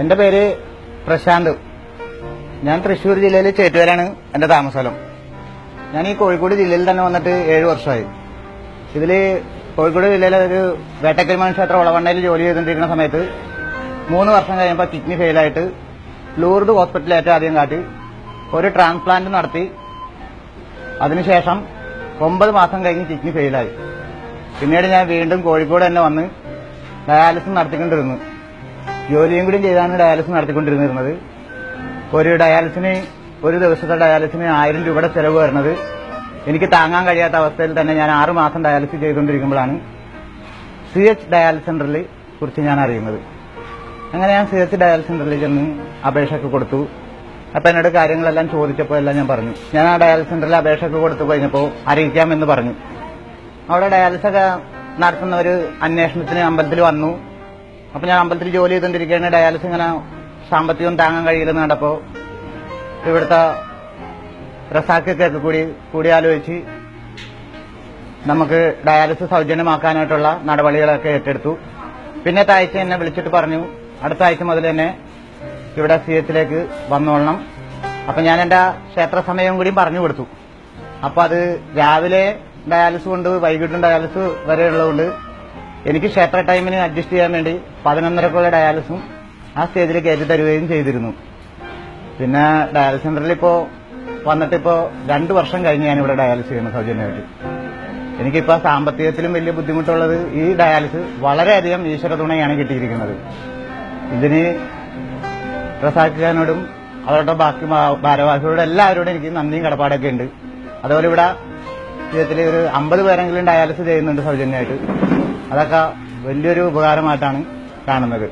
എന്റെ പേര് പ്രശാന്ത്. ഞാൻ തൃശ്ശൂർ ജില്ലയിലെ ചേറ്റുവരാണ് എന്റെ താമസസ്ഥലം. ഞാൻ ഈ കോഴിക്കോട് ജില്ലയിൽ തന്നെ വന്നിട്ട് ഏഴു വർഷമായി. ഇതിൽ കോഴിക്കോട് ജില്ലയിലെ ഒരു വേട്ടക്കരിമാൻ ക്ഷേത്ര ഒളവണ്ണയിൽ ജോലി ചെയ്തുകൊണ്ടിരിക്കുന്ന സമയത്ത് മൂന്ന് വർഷം കഴിയുമ്പോൾ കിഡ്നി ഫെയിലായിട്ട് ലൂർഡ് ഹോസ്പിറ്റലിൽ ആദ്യം കാട്ടി ഒരു ട്രാൻസ്പ്ലാന്റ് നടത്തി. അതിനുശേഷം ഒമ്പത് മാസം കഴിഞ്ഞ് കിഡ്നി ഫെയിലായി പിന്നീട് ഞാൻ വീണ്ടും കോഴിക്കോട് തന്നെ വന്ന് ഡയാലിസിസ് നടത്തിക്കൊണ്ടിരുന്നു. ജോലിയും കൂടി ചെയ്താണ് ഡയാലിസിസ് നടത്തിക്കൊണ്ടിരുന്നിരുന്നത്. ഒരു ഡയാലിസിന് ഒരു ദിവസത്തെ ഡയാലിസിന് ആയിരം രൂപയുടെ ചെലവ് വരുന്നത് എനിക്ക് താങ്ങാൻ കഴിയാത്ത അവസ്ഥയിൽ തന്നെ ഞാൻ ആറ് മാസം ഡയാലിസിസ് ചെയ്തുകൊണ്ടിരിക്കുമ്പോഴാണ് സി എച്ച് ഡയാലിസിസ് സെന്ററിൽ കുറിച്ച് ഞാൻ അറിയുന്നത്. അങ്ങനെ ഞാൻ സി എച്ച് ഡയാലിസിസ് സെന്ററിൽ ചെന്ന് അപേക്ഷയൊക്കെ കൊടുത്തു. അപ്പം എന്നോട് കാര്യങ്ങളെല്ലാം ചോദിച്ചപ്പോൾ എല്ലാം ഞാൻ പറഞ്ഞു. ഞാൻ ആ ഡയാലിസിസ് സെന്ററിൽ അപേക്ഷയൊക്കെ കൊടുത്തു കഴിഞ്ഞപ്പോൾ അറിയിക്കാമെന്ന് പറഞ്ഞു. അവിടെ ഡയാലിസിസ് ഒക്കെ നടത്തുന്ന ഒരു അന്വേഷണത്തിന് അമ്പലത്തിൽ വന്നു. അപ്പൊ ഞാൻ അമ്പലത്തിൽ ജോലി ചെയ്തുകൊണ്ടിരിക്കുകയാണ് ഡയാലിസ് ഇങ്ങനെ സാമ്പത്തികം താങ്ങാൻ കഴിയില്ലെന്ന് കണ്ടപ്പോ ഇവിടുത്തെ റസാക്കൊക്കെ കൂടി കൂടിയാലോചിച്ച് നമുക്ക് ഡയാലിസിസ് സൗജന്യമാക്കാനായിട്ടുള്ള നടപടികളൊക്കെ ഏറ്റെടുത്തു. പിന്നെ ആഴ്ച എന്നെ വിളിച്ചിട്ട് പറഞ്ഞു അടുത്ത ആഴ്ച മുതൽ തന്നെ ഇവിടെ സി എച്ചിലേക്ക് വന്നോളണം. അപ്പൊ ഞാൻ എന്റെ ക്ഷേത്ര സമയം കൂടി പറഞ്ഞു കൊടുത്തു. അപ്പൊ അത് രാവിലെ ഡയാലിസിസ് കൊണ്ട് വൈകിട്ടും ഡയാലിസ് വരെ ഉള്ളതുകൊണ്ട് എനിക്ക് ക്ഷേത്ര ടൈമിന് അഡ്ജസ്റ്റ് ചെയ്യാൻ വേണ്ടി പതിനൊന്നരക്കുള്ള ഡയാലിസും ആ സ്റ്റേജിൽ കയറ്റി തരുകയും ചെയ്തിരുന്നു. പിന്നെ ഡയാലിസ് സെന്ററിൽ ഇപ്പോ വന്നിട്ടിപ്പോ രണ്ട് വർഷം കഴിഞ്ഞ് ഞാൻ ഇവിടെ ഡയാലിസ് ചെയ്യുന്നു സൗജന്യമായിട്ട്. എനിക്കിപ്പോ സാമ്പത്തികത്തിലും വലിയ ബുദ്ധിമുട്ടുള്ളത് ഈ ഡയാലിസ് വളരെയധികം ഈശ്വര തുണയാണ് കിട്ടിയിരിക്കുന്നത്. ഇതിന് പ്രസാദിക്കാനോടും അവരുടെ ബാക്കി ഭാരവാഹികളോടും എല്ലാവരോടും എനിക്ക് നന്ദിയും കടപ്പാടൊക്കെ ഉണ്ട്. അതുപോലെ ഇവിടെ ജീവിതത്തിൽ ഒരു അമ്പത് പേരെങ്കിലും ഡയാലിസ് ചെയ്യുന്നുണ്ട് സൗജന്യമായിട്ട്. അതൊക്കെ വലിയൊരു ഉപകാരമായിട്ടാണ് കാണുന്നത്.